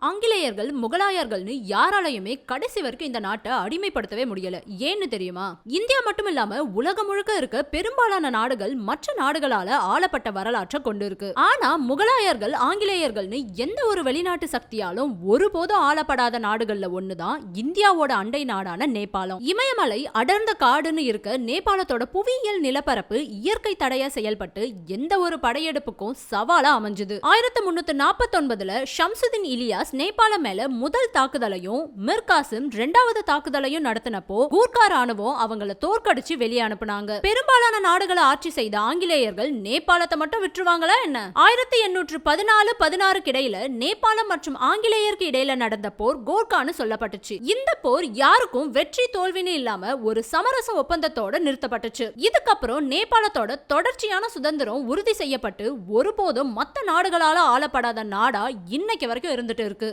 ஆங்கிலேயர்கள் முகலாயர்கள்னு யாராலையுமே கடைசி வரைக்கும் இந்த நாட்டை அடிமைப்படுத்தவே முடியல. ஏன்னு தெரியுமா? இந்தியா மட்டும் இல்லாம உலகம் முழுக்க இருக்க பெரும்பாலான நாடுகள் மற்ற நாடுகளால ஆளப்பட்ட வரலாற்றை கொண்டு இருக்கு. ஆனா முகலாயர்கள் ஆங்கிலேயர்கள்னு எந்த ஒரு வெளிநாட்டு சக்தியாலும் ஒருபோதும் ஆளப்படாத நாடுகள்ல ஒண்ணுதான் இந்தியாவோட அண்டை நாடான நேபாளம். இமயமலை அடர்ந்த காடுன்னு இருக்க நேபாளத்தோட புவியியல் நிலப்பரப்பு இயற்கை தடையா செயல்பட்டு எந்த ஒரு படையெடுப்புக்கும் சவாலா அமைஞ்சது. ஆயிரத்தி முன்னூத்தி நாற்பத்தி ஒன்பதுல ஷம்சுதீன் இலியாஸ் நேபாளம் மேல முதல் தாக்குதலையும் மிர் காசிம் ரெண்டாவது தாக்குதலையும் நடத்தினப்போ கூர்கா ராணுவம் அவங்கள தோற்கடிச்சு வெளியே அனுப்புனாங்க. பெரும்பாலான நாடுகளை ஆட்சி செய்த ஆங்கிலேயர்கள் நேபாளத்தை மட்டும் விட்டுருவாங்களா என்ன? ஆயிரத்தி எண்ணூற்று பதினாலு பதினாறுக்கு இடையில நேபாளம் மற்றும் ஆங்கிலேயருக்கு இடையில நடந்த போர் கோர்கான்னு சொல்லப்பட்டுச்சு. இந்த போர் யாருக்கும் வெற்றி தோல்வின்னு இல்லாம ஒரு சமரச ஒப்பந்தத்தோட நிறுத்தப்பட்டுச்சு. இதுக்கப்புறம் நேபாளத்தோட தொடர்ச்சியான சுதந்திரம் உறுதி செய்யப்பட்டு ஒருபோதும் மத்த நாடுகளால ஆளப்படாத நாடா இன்னைக்கு வரைக்கும் இருந்துட்டு இருக்கு.